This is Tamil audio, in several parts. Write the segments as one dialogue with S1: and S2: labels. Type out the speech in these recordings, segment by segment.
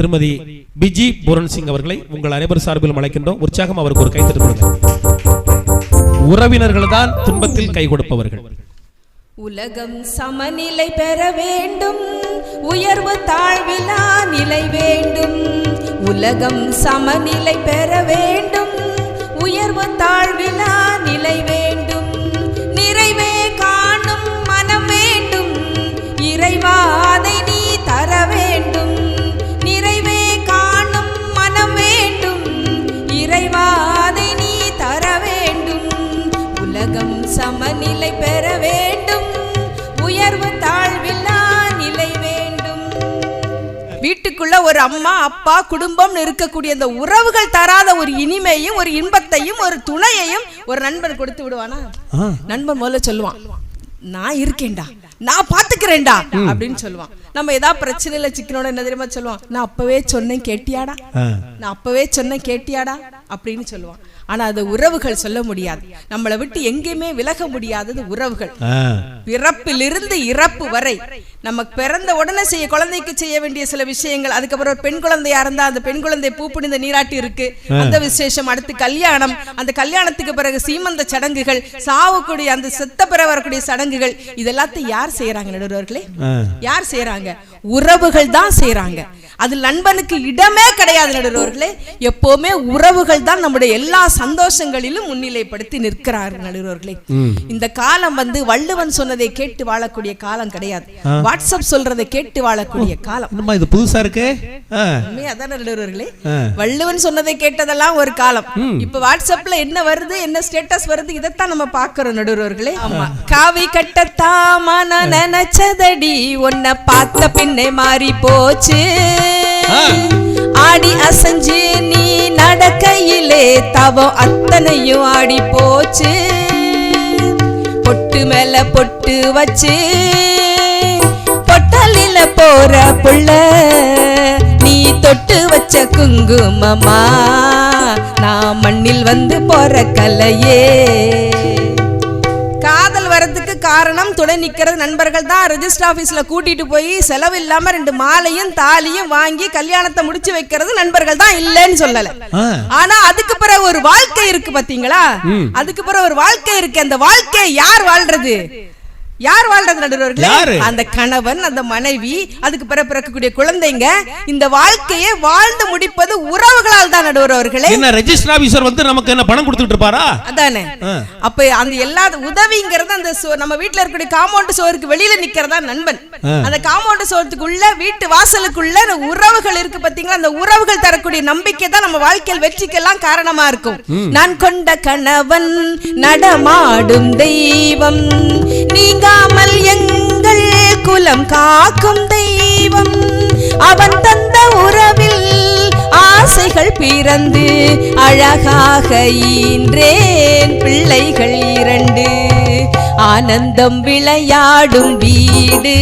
S1: திருமதி பிஜி பூரன் சிங் அவர்களை உங்கள் அனைவர் சார்பிலும் அழைக்கின்றோம். உற்சாகம் அவருக்கு ஒரு கைத்தட்டு கொடுங்க. உறவினர்கள் தான் துன்பத்தில் கை கொடுப்பவர்கள்.
S2: உலகம் சமநிலை பெற வேண்டும். உயர்வு தாழ்விலா நிலை வேண்டும். உலகம் சமநிலை பெற வேண்டும். உயர்வு தாழ்விலா நிலை வேண்டும் ஒரு அம்மா அப்பா குடும்பம்னு இருக்கக்கூடிய அந்த உறவுகள் தராத ஒரு இனிமையும் ஒரு இன்பத்தையும் ஒரு துணையையும் ஒரு நண்பன் கொடுத்து விடுவானா? நண்பன் முதல்ல சொல்லுவான் நான் இருக்கேன்டா நான் பாத்துக்கிறேன்டா அப்படின்னு சொல்லுவான். நம்ம ஏதாவது பிரச்சனையில சிக்கனோட என்ன தெரியுமா சொல்லுவான்? நான் அப்பவே சொன்னேன் கேட்டியாடா? நான் அப்பவே சொன்னேன் கேட்டியாடா? அப்படின்னு சொல்லுவான். ஆனா அது உறவுகள் சொல்ல முடியாது. நம்மளை விட்டு எங்கேயுமே விலக முடியாதது உறவுகள். பிறப்பிலிருந்து இறப்பு வரை நமக்கு பிறந்த உடனே செய்ய குழந்தைக்கு செய்ய வேண்டிய சில விஷயங்கள். அதுக்கப்புறம் ஒரு பெண் குழந்தையா இருந்தா அந்த பெண் குழந்தை பூ புனித நீராட்டி இருக்கு. அந்த விசேஷம் அடுத்து கல்யாணம். அந்த கல்யாணத்துக்கு பிறகு சீமந்த சடங்குகள் சாவக்கூடிய அந்த செத்த பிற வரக்கூடிய சடங்குகள். இதெல்லாத்தையும் யார் செய்யறாங்க நடுவர்களே? யார் செய்யறாங்க? உறவுகள் தான் செய்யறாங்க. அது நண்பனுக்கு இடமே கிடையாது நடுவர்களே. எப்பவுமே உறவுகள் தான் நம்முடைய எல்லா சந்தோஷங்களிலும் முன்னிலைப்படுத்தி நிற்கிறார்கள் நடுவர்களே. இந்த காலம் வந்து வள்ளுவன் சொன்னதை கேட்டு வாழக்கூடிய காலம் கிடையாது. வாட்ஸ்அப் சொல்றதை கேட்டு வாழக்கூடிய காலம்.
S1: இது புதுசா இருக்கு?
S2: அதானே நடுவர்களே? வள்ளுவன் சொன்னதை கேட்டதெல்லாம் ஒரு காலம். இப்ப வாட்ஸ்அப்ல என்ன வருது என்ன ஸ்டேட்டஸ் வருது இதைத்தான் நம்ம பாக்குறோம் நடுவர்களே. ஆமா. காவி கட்டத்தாமான நினைச்சதடி உன்னை பார்த்த பின்னே மாறி போச்சு ஆடி அசைஞ்சு நீ நடக்கையிலே தவம் அத்தனையும் ஆடி போச்சு. பொட்டு மேல பொட்டு வச்சு பொட்டலில போற புள்ள நீ தொட்டு வச்ச குங்குமமா? நான் மண்ணில் வந்து போற கலையே. காதல் வரதுக்கு காரணம் துணை நிக்கிறது நண்பர்கள் தான். ரெஜிஸ்டர் ஆபீஸ்ல கூட்டிட்டு போய் செலவு இல்லாம ரெண்டு மாலையும் தாலியும் வாங்கி கல்யாணத்தை முடிச்சு வைக்கிறது நண்பர்கள் தான் இல்லைன்னு சொல்லல.
S1: ஆ.
S2: ஆனா அதுக்கு பிறகு ஒரு வாழ்க்கை இருக்கு பாத்தீங்களா? அதுக்கு பிறகு ஒரு வாழ்க்கை இருக்கு. அந்த வாழ்க்கையை யார் வாழ்றது? யார் வாழ்றது நடுவர்களே? அந்த கணவன் அந்த மனைவி அதுக்கு பிறகு பிறக்கக்கூடிய குழந்தைங்க இந்த வாழ்க்கையை வாழ்ந்து முடிப்பது உறவுகளால் தான் நடுவர்களே
S1: என்ன ரெஜிஸ்டர் ஆபீசர் வந்து நமக்கு என்ன பணம் கொடுத்துட்டு இருப்பாரா?
S2: அதானே. அப்ப அந்த எல்லா உதவிங்கிறது அந்த நம்ம வீட்ல இருக்கக்கூடிய காம்பவுண்ட் சோருக்கு வெளியில நிக்கிறதா நண்பன். அந்த காம்பவுண்ட் சோரத்துக்குள்ள வீட்டு வாசலுக்குள்ள உறவுகள் இருக்கு பாத்தீங்களா? அந்த உறவுகள் தரக்கூடிய நம்பிக்கை தான் நம்ம வாழ்க்கையில் வெற்றிக்கெல்லாம் காரணமா இருக்கும். நான் கொண்ட கணவன் நடமாடும் தெய்வம். நீங்காமல் எங்கள் குலம் காக்கும் தெய்வம். அவன் தந்த உறவில் ஆசைகள் பிறந்து அழகாக ஈன்றேன். பிள்ளைகள் இரண்டு ஆனந்தம் விளையாடும் வீடு.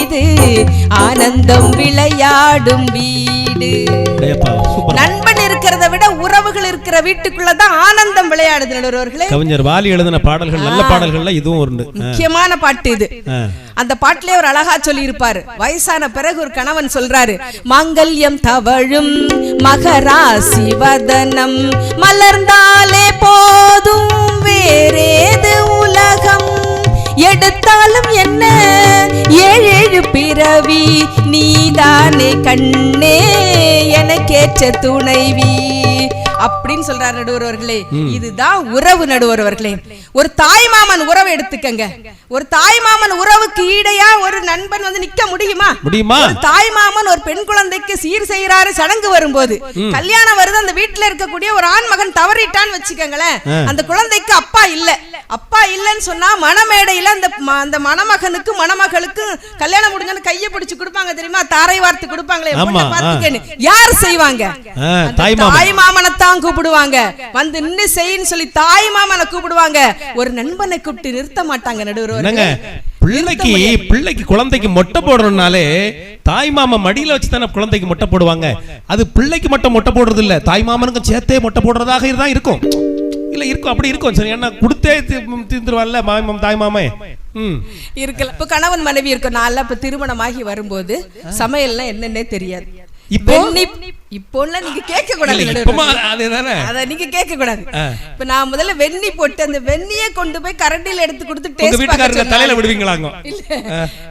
S2: இது ஆனந்தம் விளையாடும் வீடு. நண்பன் வீட்டுக்குள்ளதான் ஆனந்தம் விளையாடுது நடுவர்களே
S1: கவிஞர் வாலி எழுதின பாடல்கள் நல்ல பாடல்கள்ல இதுவும் உண்டு.
S2: முக்கியமான பாட்டு இது. அந்த பாட்டிலே ஒரு அழகா சொல்லி இருப்பாரு வயசான பிறகு ஒரு கணவன் சொல்றாரு மாங்கல்யம் தவழும் மகராசி வதனம் மலர்ந்தாலே போதும் வேறேது உலகம். எடுத்தாலும் என்ன? ஏழேழு பிறவி நீதானே கண்ணே. எனக்கேற்ற துணைவி அப்படின்னு சொல்றாரு நடுவர்களே இதுதான் உறவு நடுவர்களே ஒரு தாய் மாமன் உறவு எடுத்துக்கங்க. ஒரு தாய் மாமன் உறவுக்கு ஈடையா ஒரு நண்பன் வந்து நிக்க முடியுமா?
S1: முடியுமா?
S2: தாய் மாமன் ஒரு பெண் குழந்தைக்கு சீர் செய்யறாரு சடங்கு வரும்போது. கல்யாணம் வருது அந்த வீட்டுல இருக்கக்கூடிய ஒரு ஆண் மகன் தவறிட்டான்னு வச்சுக்கோங்களேன். அந்த குழந்தைக்கு அப்பா இல்ல. அப்பா இல்லைன்னு சொன்னா மணமேடையில அந்த அந்த மணமகனுக்கு மணமகளுக்கு கல்யாணம் முடிஞ்சோன்னு கையை பிடிச்சு கொடுப்பாங்க தெரியுமா? தாரை வார்த்து கொடுப்பாங்களே. பார்த்துக்கன்னு. யார் செய்வாங்க?
S1: தாய் மாமன்.
S2: தாய் மாமனைத்தான் கூப்பிடுவாங்க. வந்து நின்னு செய்ன்னு சொல்லி தாய் மாமனை கூப்பிடுவாங்க. ஒரு நண்பனை கூப்பிட்டு நிறுத்த மாட்டாங்க நடுவர்
S1: பிள்ளைக்கு பிள்ளைக்கு குழந்தைக்கு மொட்டை போடணும்னாலே தாய் மாமா மடியில வச்சு தானே குழந்தைக்கு மொட்டை போடுவாங்க. அது பிள்ளைக்கு மட்டும் மொட்டை போடுறது இல்ல தாய் மாமனுக்கும் சேர்த்தே மொட்டை போடுறதாக தான் இருக்கும். இல்ல இருக்கும் அப்படி இருக்கும். சரி என்ன கொடுத்தே தீர்ந்துருவான்ல மாமன் தாய் மாமே? ம்.
S2: இருக்கல. இப்ப கணவன் மனைவி இருக்கும் நான்லாம் இப்ப திருமணமாகி வரும்போது சமையல்லாம் என்னன்னே தெரியாது.
S1: இப்போ?
S2: இப்போலாம் நீங்க கேட்க கூடாது நீங்க கேட்க கூடாது. இப்ப நான் முதல்ல வெண்ணி போட்டு அந்த வெண்ணியை கொண்டு போய் கரண்டில எடுத்து கொடுத்து டேஸ்ட்
S1: தலையில விடுவீங்களாங்க.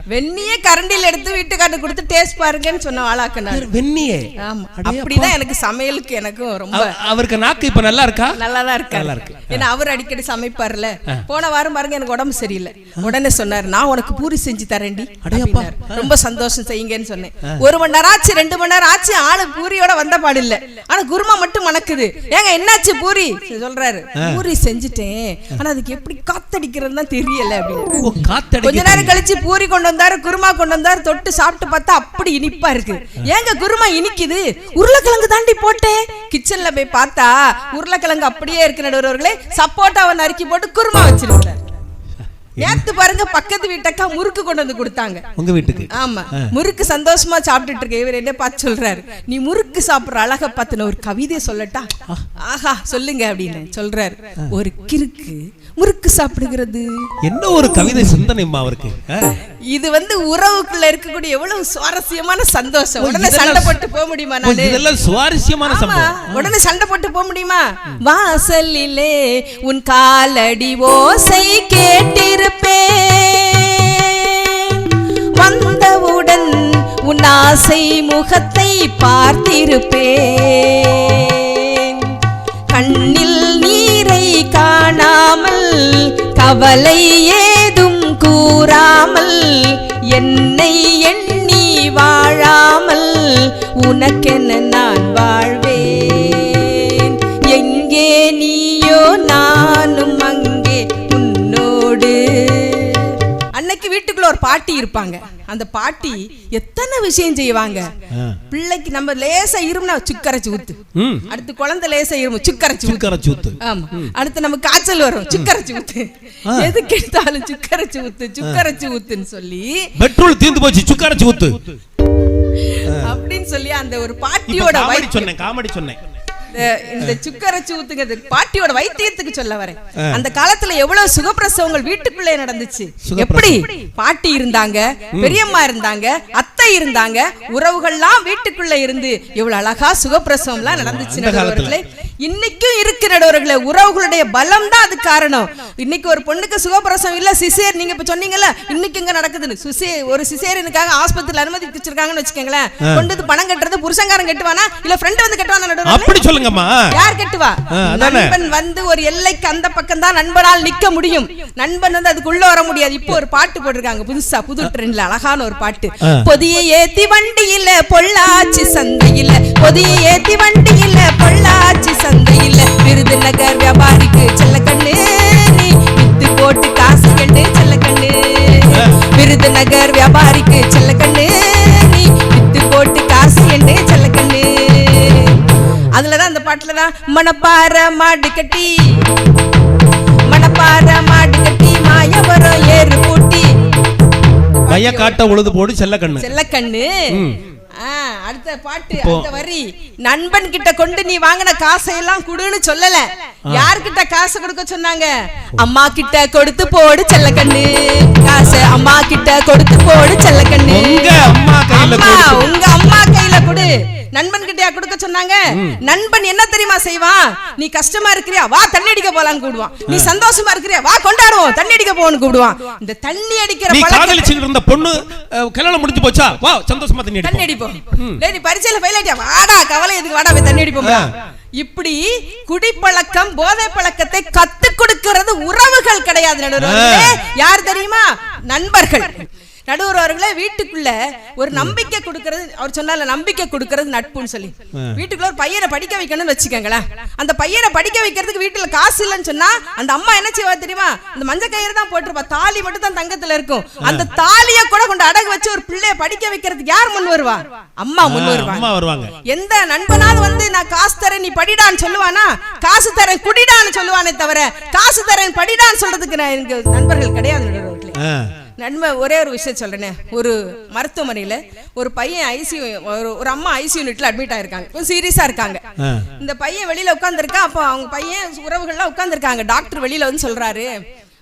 S2: வெண்ணியே கரண்டில எடுத்து வீட்டுக்காரருக்கு கொடுத்து டேஸ்ட் பாருங்கன்னு சொன்ன ஆளாக்குனாரு.
S1: வெண்ணியே?
S2: ஆமா. அப்படிதான் எனக்கு சமையலுக்கு எனக்கும் ரொம்ப
S1: அவ- அவருக்கு நாக்கு இப்ப நல்லா இருக்கா?
S2: நல்லா தான் இருக்காரு ஏன்னா அவர் அடிக்கடி சமைப்பார்ல போன வாரம் பாருங்க எனக்கு உடம்பு சரியில்லை. உடனே சொன்னாரு நான் உனக்கு பூரி செஞ்சு தரேன்டி. ரொம்ப சந்தோஷம் செய்யுங்கன்னு சொன்னேன். ஒரு மணி நேரம் ஆச்சு ரெண்டு மணி நேரம் ஆச்சு ஆளு பூரியோட வந்த பாடு இல்ல. ஆனா குருமா மட்டும் மணக்குது. ஏங்க என்னாச்சு பூரி? சொல்றாரு. பூரி செஞ்சுட்டேன். ஆனா அதுக்கு எப்படி காத்தடிக்கிறதுன்னு தான் தெரியல அப்படின்னு கொஞ்ச நேரம் கழிச்சு பூரி கொண்டு வந்தாரு குருமா கொண்டு வந்தாரு தொட்டு சாப்பிட்டு பார்த்தா அப்படி இனிப்பா இருக்கு. ஏங்க குருமா இனிக்குது? உருளைக்கிழங்கு தாண்டி போட்டேன். கிச்சன்ல போய் பார்த்தா உருளைக்கிழங்கு அப்படியே இருக்கு நடுவர்களே சப்போட்டாவை நறுக்கி போட்டு குருமா வச்சிருக்காரு நேத்து பாருங்க பக்கத்து வீட்டக்கா முறுக்கு கொண்டு வந்து கொடுத்தாங்க.
S1: உங்க வீட்டுக்கு?
S2: ஆமா. முறுக்கு சந்தோஷமா சாப்பிட்டுட்டு இருக்க இவர் என்ன பார்த்து சொல்றாரு நீ முறுக்கு சாப்பிடுற அழக பார்த்து ஒரு கவிதை சொல்லட்டா? ஆஹா சொல்லுங்க அப்படின்னு சொல்றாரு. ஒரு கிறுக்கு முறுக்கு சாப்பிடுகிறது.
S1: என்ன ஒரு கவிதை சிந்தனைம்மா அவருக்கு?
S2: இது வந்து உறவுக்குள்ள இருக்கக்கூடிய எவ்வளவு சுவாரஸ்யமான சந்தோஷம். உடனே சண்டை போட்டு போக முடியுமா நானு?
S1: இதெல்லாம் சுவாரஸ்யமான சம்பவம்.
S2: உடனே சண்டை போட்டு போக முடியுமா? வாசலிலே உன் காலடி ஓசை கேட்டிருப்பேன் வந்தவுடன் உன் ஆசை முகத்தை பார்த்திருப்பேன். கண்ணில் நீரை காணாமல் கவலை ஏதும் கூறாமல் என்னை எண்ணி வாழாமல் உனக்கென நான் வாழ்வேன். வீட்டுக்குள்ள ஒரு பாட்டி இருப்பாங்க. அந்த பாட்டி எத்தனை விஷயம் செய்வாங்க. பிள்ளைக்கு நம்ம லேசா இருமுனா சுக்கரைச்சு ஊத்து. அடுத்து குழந்தை லேசா இருமு சுக்கரைச்சு ஊத்து.
S1: சுக்கர சூத்து
S2: ஆமா. அடுத்து நமக்கு காய்ச்சல் வரும் சுக்கரைச்சு ஊத்து. எதுக்கு எடுத்தாலும் சுக்கரைச்சு ஊத்து சுக்கரைச்சு ஊத்துன்னு சொல்லி.
S1: பெட்ரோல் தீர்ந்து போச்சு சுக்கர சூத்து
S2: அப்படின்னு சொல்லி அந்த ஒரு பாட்டியோட
S1: சொன்னேன் காமெடி சொன்னேன்.
S2: இந்த- சுக்கரைச்சு ஊத்துங்கிறது பாட்டியோட வைத்தியத்துக்கு சொல்ல வரேன். அந்த காலத்துல எவ்வளவு சுகப்பிரசவங்கள் வீட்டுக்குள்ளே நடந்துச்சு.
S1: சுகப்பிரசவம்.
S2: எப்படி? பாட்டி இருந்தாங்க பெரியம்மா இருந்தாங்க அத்தை இருந்தாங்க உறவுகள்லாம் வீட்டுக்குள்ள இருந்து எவ்வளவு அழகா நடந்துச்சு
S1: அந்த காலத்துல.
S2: நடுவர்களே இன்னைக்கும் இருக்கு நடுவர்களே உறவுகளுடைய பலம் தான் அது காரணம். இன்னைக்கு ஒரு பொண்ணுக்கு சுகப்பிரசவம் இல்ல சிசேர் நீங்க இப்ப சொன்னீங்கல்ல இன்னைக்கு இங்க நடக்குதுன்னு. சுசே ஒரு சிசேரியனுக்காக ஆஸ்பத்திரியில அனுமதி வச்சிருக்காங்கன்னு வச்சுக்கோங்களேன். கொண்டு பணம் கட்டுறது புருஷங்காரன் கட்டுவானா? இல்ல ஃப்ரெண்ட் வந்து கட்டுவானா நடுவர்களே
S1: அப்படி சொல்லுங்கம்மா.
S2: யார் கட்டுவா. நண்பன் வந்து ஒரு எல்லைக்கு அந்த பக்கம் தான் நண்பனால் நிக்க முடியும். நண்பன் வந்து அதுக்குள்ள வர முடியாது. இப்போ ஒரு பாட்டு போட்டிருக்காங்க புதுசா புது ட்ரெண்ட்ல அழகான ஒரு பாட்டு. பொதிய ஏத்தி வண்டியில பொள்ளாச்சி சந்தையில பொதிய ஏத்தி வண்டியில பொள்ளாச்சி விருதுநகர் வியாபாரிக்கு செல்ல கண்ணு. நீ வித்து போட்டு காசு கண்டு செல்ல கண்ணு. அதுலதான் அந்த பாட்டுல தான் மணப்பாற மாடு கட்டி மணப்பாற மாடு கட்டி மாயவரம் ஏறு பூட்டி.
S1: கைய காட்ட உழுது போடு செல்ல கண்ணு.
S2: செல்லக்கண்ணு ஆ, அடுத்த பாட்டு அடுத்த வரி. நண்பன் கிட்ட கொண்டு நீ வாங்கின காசையெல்லாம் குடுன்னு சொல்லல. யார்கிட்ட காசு கொடுக்க சொன்னாங்க? அம்மா கிட்ட கொடுத்து போடு செல்லக்கண்ணு. காசு அம்மா கிட்ட கொடுத்து போடு செல்லக்கண்ணு.
S1: உங்க அம்மா
S2: நண்பன் கிட்டயா கொடுக்க சொன்னாங்க. நண்பன் என்ன தெரியுமா செய்வான் நீ கஷ்டமா இருக்கிறியா? வா தண்ணி அடிக்க போலான்னு கூடுவான் நீ சந்தோஷமா இருக்கிறியா? வா கொண்டாடுவோம். தண்ணி அடிக்க போன்னு கூடுவான் இந்த தண்ணி அடிக்கிற
S1: நீ காதலிச்சுக்கிட்டு இருந்த பொண்ணு கல்யாணம் முடிஞ்சு போச்சா? வா சந்தோஷமா தண்ணி
S2: தண்ணி
S1: அடிப்போம்.
S2: அடிப்போம் டேய் நீ பரீட்சையில ஃபெயில் ஆயிட்டியா? வாடா கவலை எதுக்கு? வாடா போய் தண்ணி அடிப்போம் இப்படி குடிப்பழக்கம் போதை பழக்கத்தை கத்து கொடுக்கிறது உறவுகள் கிடையாது யார் தெரியுமா? நண்பர்கள். நடுவர் அவர்களே வீட்டுக்குள்ள ஒரு நம்பிக்கை கொடுக்கிறது அவர் சொன்னால நம்பிக்கை கொடுக்கிறது நட்புன்னு சொல்லி. வீட்டுக்குள்ள ஒரு பையனை படிக்க வைக்கணும்னு வச்சுக்கோங்களேன். அந்த பையனை படிக்க வைக்கிறதுக்கு வீட்டுல காசு இல்லைன்னு சொன்னா அந்த அம்மா என்ன செய்வா தெரியுமா? அந்த மஞ்சள் கயிறு தான் போட்டிருப்பா. தாலி மட்டும் தான் தங்கத்துல இருக்கும். அந்த தாலியை கூட கொண்டு அடகு வச்சு ஒரு பிள்ளைய படிக்க வைக்கிறதுக்கு யார் முன் வருவா? அம்மா முன் வருவாங்க
S1: அம்மா வருவாங்க.
S2: எந்த நண்பனாவது வந்து நான் காசு தரேன் நீ படிடான்னு சொல்லுவானா? காசு தரேன் குடிடான்னு சொல்லுவானே தவிர காசு தரேன் படிடான்னு சொல்றதுக்கு நான் எனக்கு நண்பர்கள் கிடையாது நண்பன் ஒரே ஒரு விஷயம் சொல்றேனே. ஒரு மருத்துவமனையில ஒரு பையன் ஐசியூ ஒரு ஒரு அம்மா ஐசியூ யூனிட்ல அட்மிட் ஆயிருக்காங்க. கொஞ்சம் சீரியஸா இருக்காங்க. இந்த பையன் வெளியில உட்காந்துருக்கான் அப்போ அவங்க பையன் உறவுகள்லாம் உட்காந்துருக்காங்க டாக்டர் வெளியில வந்து சொல்றாரு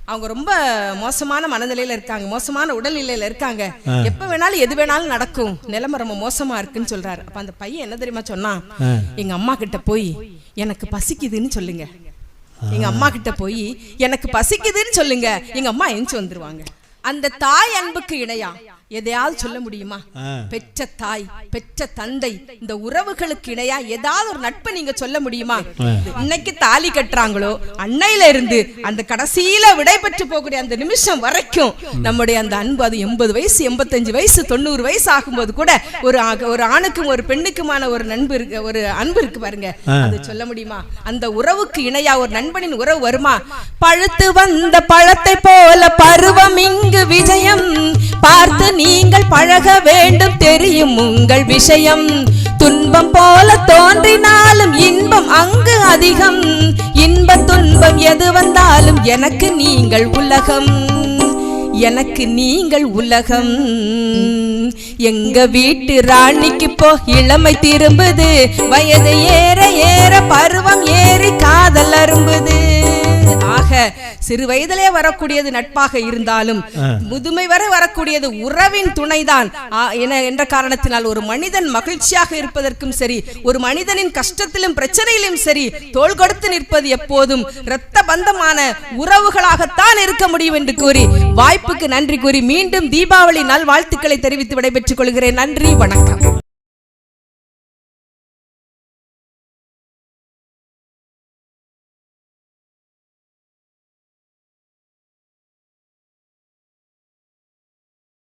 S2: அவங்க ரொம்ப மோசமான மனநிலையில இருக்காங்க மோசமான உடல்நிலையில இருக்காங்க. எப்ப வேணாலும் எது வேணாலும் நடக்கும். நிலைமை ரொம்ப மோசமா இருக்குன்னு சொல்றாரு. அப்ப அந்த பையன் என்ன தெரியுமா சொன்னான் எங்க அம்மா கிட்ட போய் எனக்கு பசிக்குதுன்னு சொல்லுங்க. எங்க அம்மா கிட்ட போய் எனக்கு பசிக்குதுன்னு சொல்லுங்க. எங்க அம்மா எஞ்சி வந்துருவாங்க. அந்த தாய் அன்புக்கு இணையா? எதையாவது சொல்ல முடியுமா. பெற்ற தாய் பெற்ற தந்தை இந்த உறவுகளுக்கு இணையா ஏதாவது ஒரு நட்பை நீங்க சொல்ல முடியுமா? இன்னைக்கு தாலி கட்டுறாங்களோ அன்னையில இருந்து அந்த கடைசியில விடை பெற்று போகக்கூடிய அந்த நிமிஷம் வரைக்கும் நம்முடைய அந்த அன்பு அது எண்பது வயசு எண்பத்தஞ்சு வயசு தொண்ணூறு வயசு ஆகும்போது கூட ஒரு ஒரு ஆணுக்கும் ஒரு பெண்ணுக்குமான ஒரு நண்பு இருக்கு ஒரு அன்பு இருக்கு பாருங்க. அது சொல்ல முடியுமா? அந்த உறவுக்கு இணையா ஒரு நண்பனின் உறவு வருமா? பழுத்து வந்த பழத்தை போல பருவம் இங்கு விஜயம். பார்த்து நீங்கள் பழக வேண்டும் தெரியும் உங்கள் விஷயம். துன்பம் போல தோன்றினாலும் இன்பம் அங்கு அதிகம். இன்ப துன்பம் எது வந்தாலும் எனக்கு நீங்கள் உலகம். எனக்கு நீங்கள் உலகம். எங்க வீட்டு ராணிக்கு போ இளமை திரும்புது. வயது ஏற ஏற பருவம் ஏறி காதல் அரும்புது. ஆக சிறு வயதிலே வரக்கூடியது நட்பாக இருந்தாலும் முதுமை வரை வரக்கூடியது உறவின் துணைதான். என்ற காரணத்தினால் ஒரு மனிதன் மகிழ்ச்சியாக இருப்பதற்கும் சரி ஒரு மனிதனின் கஷ்டத்திலும் பிரச்சனையிலும் சரி தோள் கொடுத்து நிற்பது எப்போதும் இரத்த பந்தமான உறவுகளாகத்தான் இருக்க முடியும் என்று கூறி வாய்ப்புக்கு நன்றி கூறி மீண்டும் தீபாவளி வாழ்த்துக்களை தெரிவித்து விடைபெற்றுக் கொள்கிறேன். நன்றி வணக்கம்.